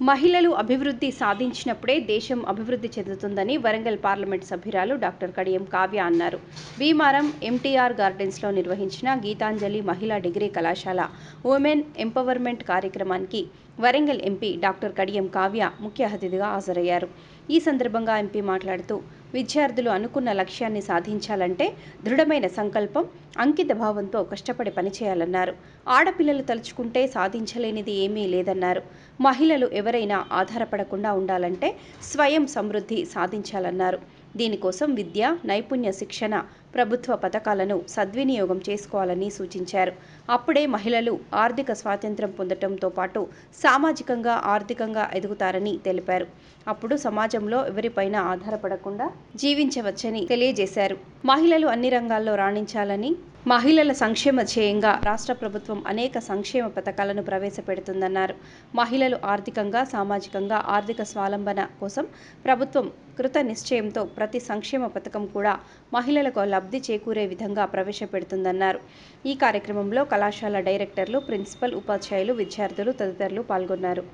మహిళలు అభివృద్ధి సాధించినప్పుడే దేశం అభివృద్ధి చెందుతుందని వరంగల్ పార్లమెంట్ సభ్యురాలు డాక్టర్ కడియం కావ్య అన్నారు. భీమారం ఎంటీఆర్ గార్డెన్స్లో నిర్వహించిన గీతాంజలి మహిళా డిగ్రీ కళాశాల ఉమెన్ ఎంపవర్మెంట్ కార్యక్రమానికి వరంగల్ ఎంపీ డాక్టర్ కడియం కావ్య ముఖ్య అతిథిగా హాజరయ్యారు. ఈ సందర్భంగా ఎంపీ మాట్లాడుతూ విద్యార్థులు అనుకున్న లక్ష్యాన్ని సాధించాలంటే దృఢమైన సంకల్పం అంకిత భావంతో కష్టపడి పనిచేయాలన్నారు. ఆడపిల్లలు తలుచుకుంటే సాధించలేనిది ఏమీ లేదన్నారు. మహిళలు ఎవరైనా ఆధారపడకుండా ఉండాలంటే స్వయం సమృద్ధి సాధించాలన్నారు. దీనికోసం విద్య నైపుణ్య శిక్షణ ప్రభుత్వ పథకాలను సద్వినియోగం చేసుకోవాలని సూచించారు. అప్పుడే మహిళలు ఆర్థిక స్వాతంత్ర్యం పొందటంతో పాటు సామాజికంగా ఆర్థికంగా ఎదుగుతారని తెలిపారు. అప్పుడు సమాజంలో ఎవరిపైన ఆధారపడకుండా జీవించవచ్చని తెలియజేశారు. మహిళలు అన్ని రంగాల్లో రాణించాలని మహిళల సంక్షేమ ధ్యేయంగా రాష్ట్ర ప్రభుత్వం అనేక సంక్షేమ పథకాలను ప్రవేశపెడుతుందన్నారు. మహిళలు ఆర్థికంగా సామాజికంగా ఆర్థిక స్వావలంబన కోసం ప్రభుత్వం కృత నిశ్చయంతో ప్రతి సంక్షేమ పథకం కూడా మహిళలకు లబ్ధి చేకూరే విధంగా ప్రవేశపెడుతుందన్నారు. ఈ కార్యక్రమంలో కళాశాల డైరెక్టర్లు ప్రిన్సిపల్ ఉపాధ్యాయులు విద్యార్థులు తదితరులు పాల్గొన్నారు.